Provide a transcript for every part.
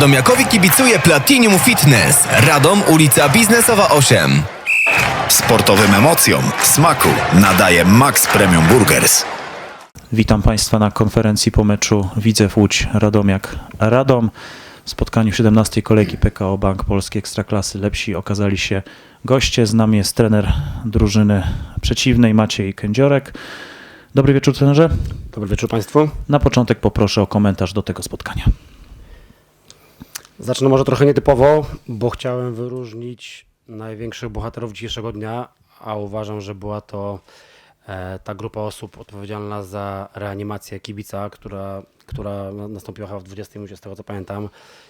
Radomiakowi kibicuje Platinum Fitness. Radom, ulica Biznesowa 8. Sportowym emocjom smaku nadaje Max Premium Burgers. Witam Państwa na konferencji po meczu Widzew Łódź Radomiak Radom. W spotkaniu 17 kolejki PKO Bank Polski Ekstraklasy lepsi okazali się goście. Z nami jest trener drużyny przeciwnej Maciej Kędziorek. Dobry wieczór trenerze. Dobry wieczór Państwu. Na początek poproszę o komentarz do tego spotkania. Zacznę może trochę nietypowo, bo chciałem wyróżnić największych bohaterów dzisiejszego dnia, a uważam, że była to e, ta grupa osób odpowiedzialna za reanimację kibica, która, która na- nastąpiła chyba w 20 minucie, z tego co pamiętam.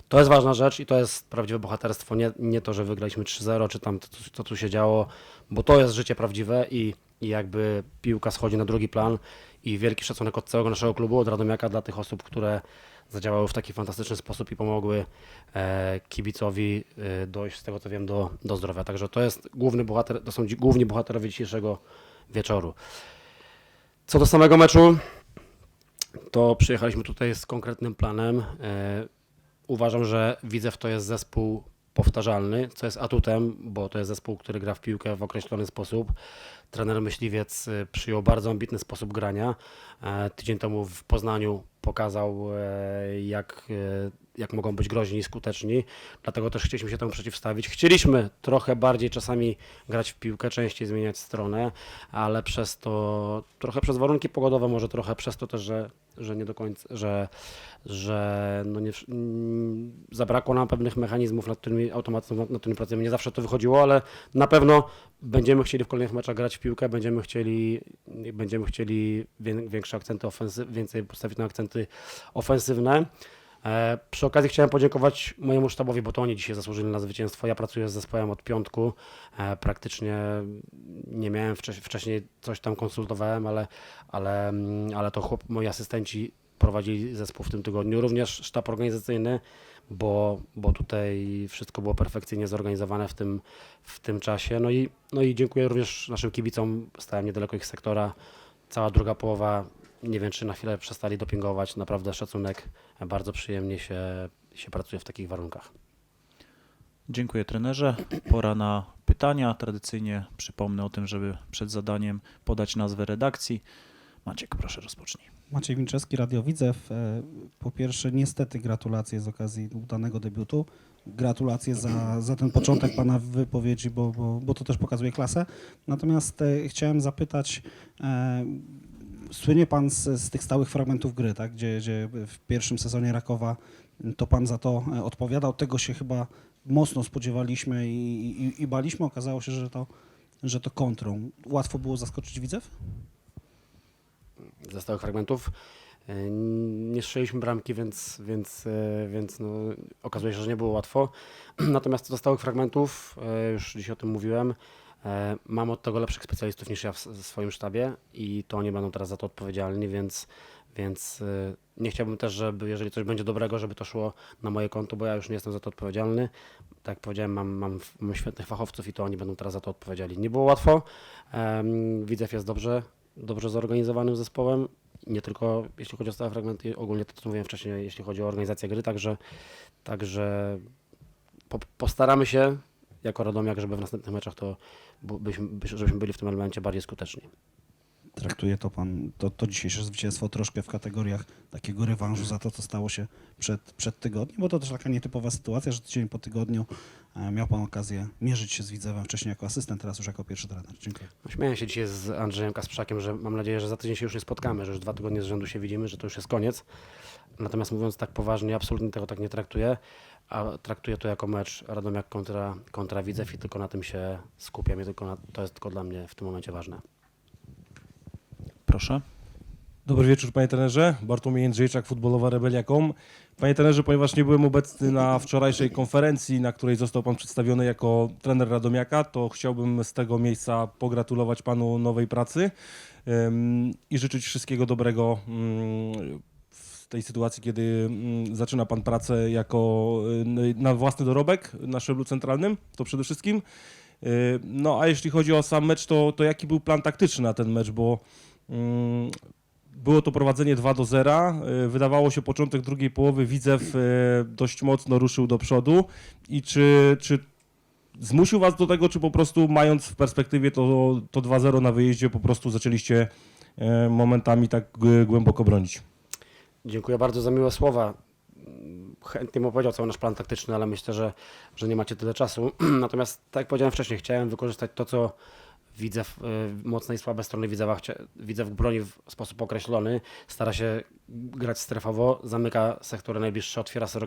To jest ważna rzecz i to jest prawdziwe bohaterstwo, nie, nie to, że wygraliśmy 3-0, czy tam co tu się działo, bo to jest życie prawdziwe i, i jakby piłka schodzi na drugi plan i wielki szacunek od całego naszego klubu, od Radomiaka dla tych osób, które zadziałały w taki fantastyczny sposób i pomogły e, kibicowi e, dojść, z tego co wiem, do, do zdrowia. Także to jest główny bohater, to są główni bohaterowie dzisiejszego wieczoru. Co do samego meczu, to przyjechaliśmy tutaj z konkretnym planem. E, uważam, że Widzew to jest zespół powtarzalny, co jest atutem, bo to jest zespół, który gra w piłkę w określony sposób. Trener Myśliwiec y, przyjął bardzo ambitny sposób grania. E, Tydzień temu w Poznaniu pokazał, e, jak, e, jak mogą być groźni i skuteczni. Dlatego też chcieliśmy się temu przeciwstawić. Chcieliśmy trochę bardziej czasami grać w piłkę, częściej zmieniać stronę, ale przez to, trochę przez warunki pogodowe, może trochę przez to też, że, że nie do końca, że, że no nie, mm, zabrakło nam pewnych mechanizmów, nad którymi automatycznie nad którymi pracujemy. Nie zawsze to wychodziło, ale na pewno będziemy chcieli w kolejnych meczach grać w piłkę, będziemy chcieli, będziemy chcieli wię- większe akcenty ofensyw, więcej postawić na akcenty ofensywne. E, Przy okazji chciałem podziękować mojemu sztabowi, bo to oni dzisiaj zasłużyli na zwycięstwo. Ja pracuję z zespołem od piątku. E, Praktycznie nie miałem wcześniej, coś tam konsultowałem, ale, ale, mm, ale to chłop, moi asystenci prowadzili zespół w tym tygodniu. Również sztab organizacyjny, bo, bo tutaj wszystko było perfekcyjnie zorganizowane w tym, w tym czasie. No i, no i dziękuję również naszym kibicom. Stałem niedaleko ich sektora. Cała druga połowa, nie wiem czy na chwilę przestali dopingować. Naprawdę szacunek. Bardzo przyjemnie się, się pracuje w takich warunkach. Dziękuję trenerze. Pora na pytania. Tradycyjnie przypomnę o tym, żeby przed zadaniem podać nazwę redakcji. Maciek, proszę rozpocznij. Maciej Winczewski, Radio Widzew. E, Po pierwsze, niestety gratulacje z okazji udanego debiutu. Gratulacje za, za ten początek Pana wypowiedzi, bo, bo, bo to też pokazuje klasę. Natomiast e, chciałem zapytać, e, słynie Pan z, z tych stałych fragmentów gry, tak? gdzie, gdzie w pierwszym sezonie Rakowa to Pan za to e, odpowiadał. Tego się chyba mocno spodziewaliśmy i, i, i baliśmy. Okazało się, że to, że to kontrą. Łatwo było zaskoczyć Widzew? ze stałych fragmentów. E, Nie strzeliśmy bramki, więc, więc, e, więc no, okazuje się, że nie było łatwo. Natomiast co do stałych fragmentów, już dzisiaj o tym mówiłem, mam od tego lepszych specjalistów niż ja w swoim sztabie i to oni będą teraz za to odpowiedzialni, więc, więc e, nie chciałbym też, żeby jeżeli coś będzie dobrego, żeby to szło na moje konto, bo ja już nie jestem za to odpowiedzialny. Tak jak powiedziałem, mam, mam, mam świetnych fachowców i to oni będą teraz za to odpowiedzialni. Nie było łatwo. Widzew jest dobrze, dobrze zorganizowanym zespołem. Nie tylko jeśli chodzi o stałe fragmenty, ogólnie to, co mówiłem wcześniej, jeśli chodzi o organizację gry, także, także się jako Radomiak, żeby w następnych meczach to byśmy, byś- żebyśmy byli w tym elemencie bardziej skuteczni. Traktuje to pan, to, to dzisiejsze zwycięstwo troszkę w kategoriach takiego rewanżu za to, co stało się przed, przed tygodniem, bo to też taka nietypowa sytuacja, że tydzień po tygodniu e, miał pan okazję mierzyć się z Widzewem, wcześniej jako asystent, teraz już jako pierwszy trener. Dziękuję. No, Śmiałem się dzisiaj z Andrzejem Kasprzakiem, że mam nadzieję, że za tydzień się już nie spotkamy, że już dwa tygodnie z rzędu się widzimy, że to już jest koniec. Natomiast mówiąc tak poważnie, absolutnie tego tak nie traktuję, a traktuję to jako mecz Radomiak kontra, kontra Widzew i tylko na tym się skupiam i tylko na, to jest tylko dla mnie w tym momencie ważne. Proszę. Dobry wieczór panie trenerze, Bartłomiej Jędrzejczak, futbolowa Rebelia.com. Panie trenerze, ponieważ nie byłem obecny na wczorajszej konferencji, na której został pan przedstawiony jako trener Radomiaka, to chciałbym z tego miejsca pogratulować panu nowej pracy i życzyć wszystkiego dobrego w tej sytuacji, kiedy ym, zaczyna pan pracę jako y, na własny dorobek na szczeblu centralnym, to przede wszystkim. Y, No a jeśli chodzi o sam mecz, to, to jaki był plan taktyczny na ten mecz, bo mm, było to prowadzenie 2 do 0. E, Wydawało się początek drugiej połowy Widzew dość mocno ruszył do przodu. I czy, czy zmusił was do tego, czy po prostu mając w perspektywie to, to 2-0 na wyjeździe, po prostu zaczęliście momentami tak głęboko bronić? Dziękuję bardzo za miłe słowa. Chętnie bym opowiedział cały nasz plan taktyczny, ale myślę, że, że nie macie tyle czasu. Natomiast, tak jak powiedziałem wcześniej, chciałem wykorzystać to, co widzę w, y, mocne i słabe strony Widzewa. Chcia- Widzew broni w sposób określony, stara się grać strefowo, zamyka sektory najbliższe, otwiera, se,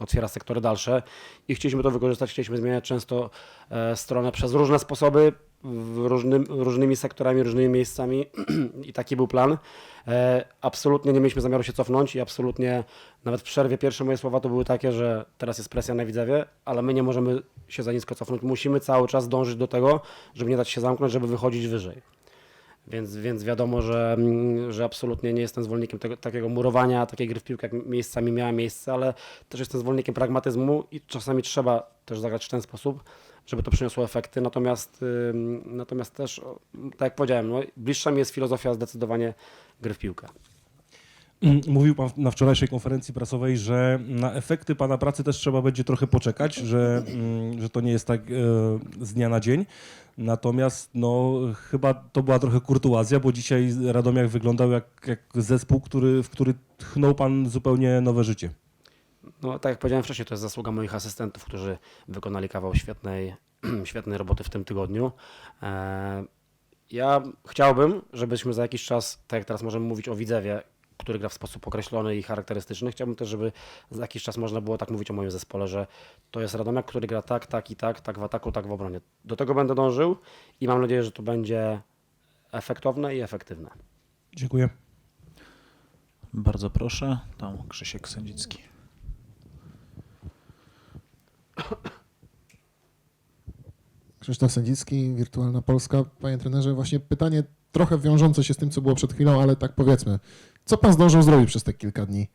otwiera sektory dalsze i chcieliśmy to wykorzystać, chcieliśmy zmieniać często e, stronę przez różne sposoby, w różnym, różnymi sektorami, różnymi miejscami i taki był plan. E, absolutnie nie mieliśmy zamiaru się cofnąć i absolutnie nawet w przerwie pierwsze moje słowa to były takie, że teraz jest presja na Widzewie, ale my nie możemy się za nisko cofnąć. Musimy cały czas dążyć do tego, żeby nie dać się zamknąć, żeby wychodzić wyżej. Więc, więc wiadomo, że, mm, że absolutnie nie jestem zwolennikiem tego, takiego murowania, takiej gry w piłkę, jak miejscami miała miejsce, ale też jestem zwolennikiem pragmatyzmu i czasami trzeba też zagrać w ten sposób, żeby to przyniosło efekty. Natomiast, natomiast też, tak jak powiedziałem, no, bliższa mi jest filozofia zdecydowanie gry w piłkę. Mm, Mówił pan na wczorajszej konferencji prasowej, że na efekty pana pracy też trzeba będzie trochę poczekać, że, mm, że to nie jest tak e, z dnia na dzień. Natomiast no, chyba to była trochę kurtuazja, bo dzisiaj Radomiak wyglądał jak, jak zespół, który, w który tchnął pan zupełnie nowe życie. No, tak jak powiedziałem wcześniej, to jest zasługa moich asystentów, którzy wykonali kawał świetnej, świetnej roboty w tym tygodniu. E, Ja chciałbym, żebyśmy za jakiś czas, tak jak teraz możemy mówić o Widzewie, który gra w sposób określony i charakterystyczny, chciałbym też, żeby za jakiś czas można było tak mówić o moim zespole, że to jest Radomiak, który gra tak, tak i tak, tak w ataku, tak w obronie. Do tego będę dążył i mam nadzieję, że to będzie efektowne i efektywne. Dziękuję. Bardzo proszę, tam Krzysiek Sędzicki. Krzysztof Sędzicki, Wirtualna Polska. Panie trenerze, właśnie pytanie trochę wiążące się z tym, co było przed chwilą, ale tak powiedzmy, co pan zdążył zrobić przez te kilka dni?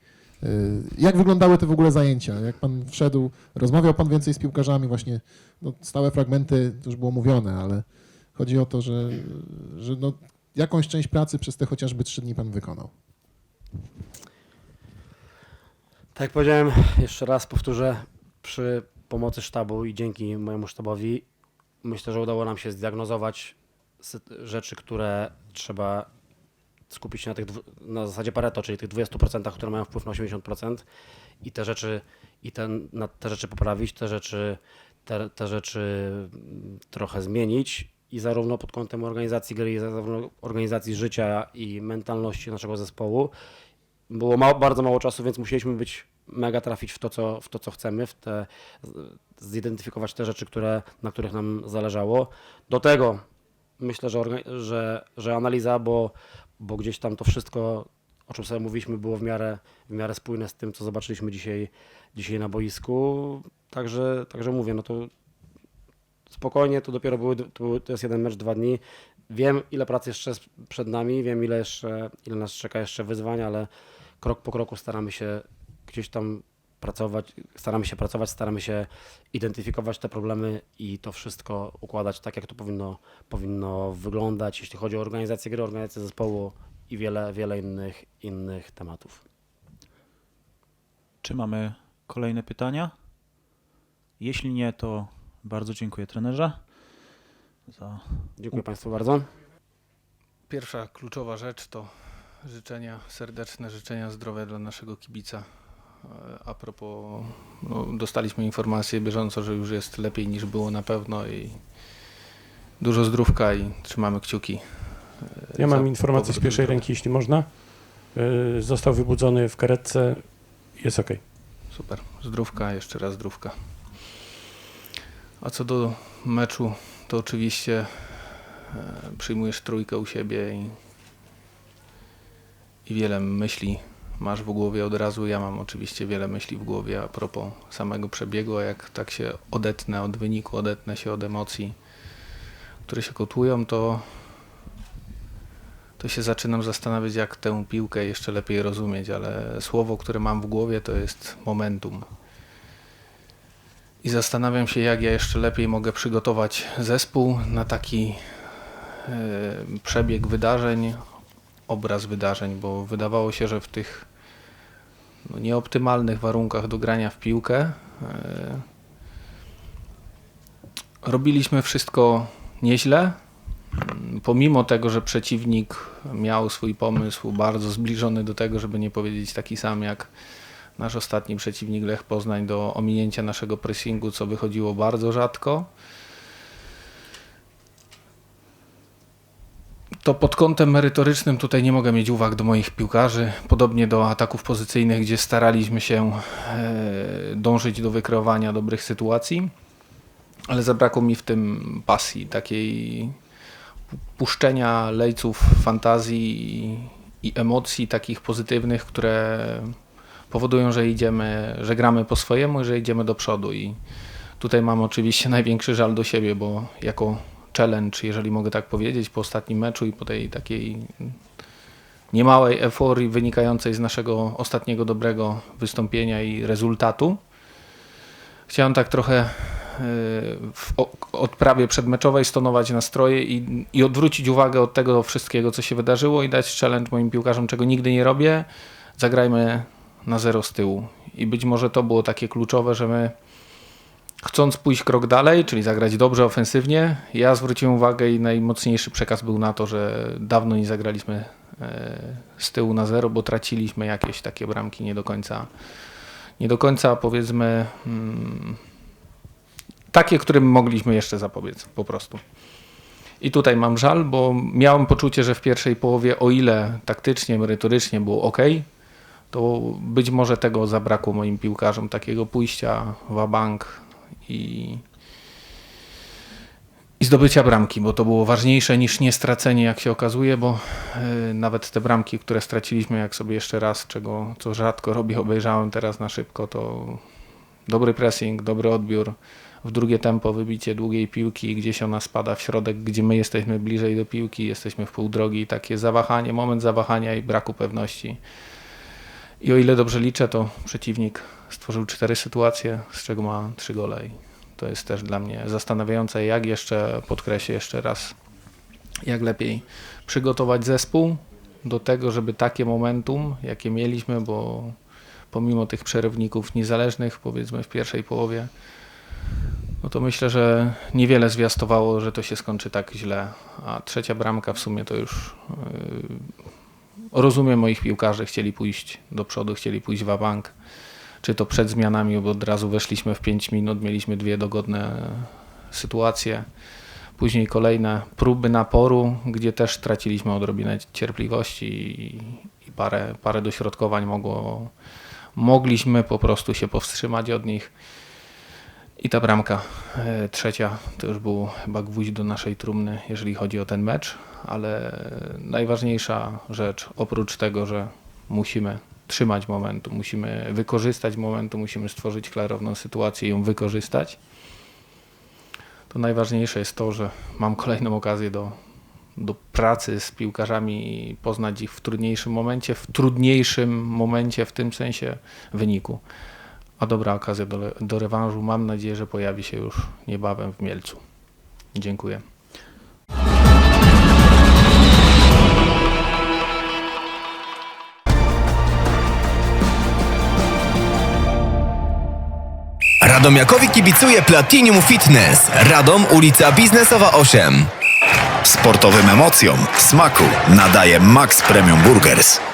Yy, Jak wyglądały te w ogóle zajęcia? Jak pan wszedł, rozmawiał pan więcej z piłkarzami, właśnie no, stałe fragmenty, to już było mówione, ale chodzi o to, że, że no, jakąś część pracy przez te chociażby trzy dni pan wykonał. Tak jak powiedziałem, jeszcze raz powtórzę, przy pomocy sztabu i dzięki mojemu sztabowi myślę, że udało nam się zdiagnozować rzeczy, które trzeba skupić się na tych na zasadzie Pareto, czyli tych 20%, które mają wpływ na 80% i te rzeczy i ten, na te rzeczy poprawić, te rzeczy, te, te rzeczy mm, trochę zmienić i zarówno pod kątem organizacji gry, i zarówno organizacji życia i mentalności naszego zespołu, było mało, bardzo mało czasu, więc musieliśmy być mega trafić w to, co, w to, co chcemy, w te, zidentyfikować te rzeczy, które, na których nam zależało. Do tego myślę, że, że, że analiza, bo, bo gdzieś tam to wszystko, o czym sobie mówiliśmy, było w miarę, w miarę spójne z tym, co zobaczyliśmy dzisiaj, dzisiaj na boisku. Także, także mówię, no to spokojnie, to dopiero były, to, jest jeden mecz, dwa dni. Wiem, ile pracy jeszcze przed nami, wiem, ile, jeszcze, ile nas czeka jeszcze wyzwań, ale krok po kroku staramy się gdzieś tam pracować, staramy się pracować, staramy się identyfikować te problemy i to wszystko układać tak, jak to powinno, powinno wyglądać, jeśli chodzi o organizację gry, organizację zespołu i wiele, wiele innych, innych tematów. Czy mamy kolejne pytania? Jeśli nie, to bardzo dziękuję trenerze za Dziękuję Państwu bardzo. Pierwsza kluczowa rzecz to życzenia, serdeczne życzenia zdrowia dla naszego kibica. E, A propos, no, dostaliśmy informację bieżąco, że już jest lepiej niż było na pewno i dużo zdrówka i trzymamy kciuki. e, Ja mam informację z pierwszej ręki, jeśli można. Yy, Został wybudzony w karetce, jest ok. Super, zdrówka, jeszcze raz zdrówka. A co do meczu, to oczywiście e, przyjmujesz trójkę u siebie i, i wiele myśli masz w głowie od razu. Ja mam oczywiście wiele myśli w głowie a propos samego przebiegu, a jak tak się odetnę od wyniku, odetnę się od emocji, które się kotłują, to to się zaczynam zastanawiać, jak tę piłkę jeszcze lepiej rozumieć, ale słowo, które mam w głowie, to jest momentum. I zastanawiam się, jak ja jeszcze lepiej mogę przygotować zespół na taki e, przebieg wydarzeń, obraz wydarzeń, bo wydawało się, że w tych no, nieoptymalnych warunkach do grania w piłkę e, robiliśmy wszystko nieźle. Pomimo tego, że przeciwnik miał swój pomysł bardzo zbliżony do tego, żeby nie powiedzieć taki sam jak nasz ostatni przeciwnik Lech Poznań do ominięcia naszego pressingu, co wychodziło bardzo rzadko. To pod kątem merytorycznym tutaj nie mogę mieć uwag do moich piłkarzy, podobnie do ataków pozycyjnych, gdzie staraliśmy się e, dążyć do wykreowania dobrych sytuacji, ale zabrakło mi w tym pasji, takiej puszczenia lejców fantazji i, emocji takich pozytywnych, które powodują, że idziemy, że gramy po swojemu i że idziemy do przodu. I tutaj mam oczywiście największy żal do siebie, bo jako challenge, jeżeli mogę tak powiedzieć, po ostatnim meczu i po tej takiej niemałej euforii wynikającej z naszego ostatniego dobrego wystąpienia i rezultatu. Chciałem tak trochę e, w odprawie przedmeczowej stonować nastroje i, i odwrócić uwagę od tego wszystkiego, co się wydarzyło i dać challenge moim piłkarzom, czego nigdy nie robię. Zagrajmy na zero z tyłu. I być może to było takie kluczowe, że my chcąc pójść krok dalej, czyli zagrać dobrze ofensywnie, ja zwróciłem uwagę i najmocniejszy przekaz był na to, że dawno nie zagraliśmy e, z tyłu na zero, bo traciliśmy jakieś takie bramki nie do końca, nie do końca powiedzmy mm, takie, którym mogliśmy jeszcze zapobiec po prostu. I tutaj mam żal, bo miałem poczucie, że w pierwszej połowie, o ile taktycznie, merytorycznie było ok, to być może tego zabrakło moim piłkarzom, takiego pójścia w bank i, i zdobycia bramki, bo to było ważniejsze niż nie stracenie, jak się okazuje, bo y, nawet te bramki, które straciliśmy, jak sobie jeszcze raz, czego co rzadko robię, obejrzałem teraz na szybko, to dobry pressing, dobry odbiór, w drugie tempo wybicie długiej piłki, gdzieś ona spada w środek, gdzie my jesteśmy bliżej do piłki, jesteśmy w pół drogi, takie zawahanie, moment zawahania i braku pewności. I o ile dobrze liczę, to przeciwnik stworzył cztery sytuacje, z czego ma trzy gole. I to jest też dla mnie zastanawiające, jak jeszcze, podkreślę jeszcze raz, jak lepiej przygotować zespół do tego, żeby takie momentum, jakie mieliśmy, bo pomimo tych przerywników niezależnych, powiedzmy w pierwszej połowie, no to myślę, że niewiele zwiastowało, że to się skończy tak źle. A trzecia bramka w sumie to już yy, rozumiem moich piłkarzy, chcieli pójść do przodu, chcieli pójść w bank. Czy to przed zmianami, bo od razu weszliśmy w 5 minut, mieliśmy dwie dogodne sytuacje. Później kolejne próby naporu, gdzie też traciliśmy odrobinę cierpliwości i, i parę, parę dośrodkowań mogło, mogliśmy po prostu się powstrzymać od nich. I ta bramka e, trzecia to już był chyba gwóźdź do naszej trumny, jeżeli chodzi o ten mecz, ale najważniejsza rzecz, oprócz tego, że musimy trzymać momentu, musimy wykorzystać momentu, musimy stworzyć klarowną sytuację i ją wykorzystać, to najważniejsze jest to, że mam kolejną okazję do, do pracy z piłkarzami i poznać ich w trudniejszym momencie, w trudniejszym momencie w tym sensie wyniku. A dobra okazja do, do rewanżu mam nadzieję, że pojawi się już niebawem w Mielcu. Dziękuję. Radomiakowi kibicuje Platinum Fitness. Radom, ulica Biznesowa 8. Sportowym emocjom smaku nadaje Max Premium Burgers.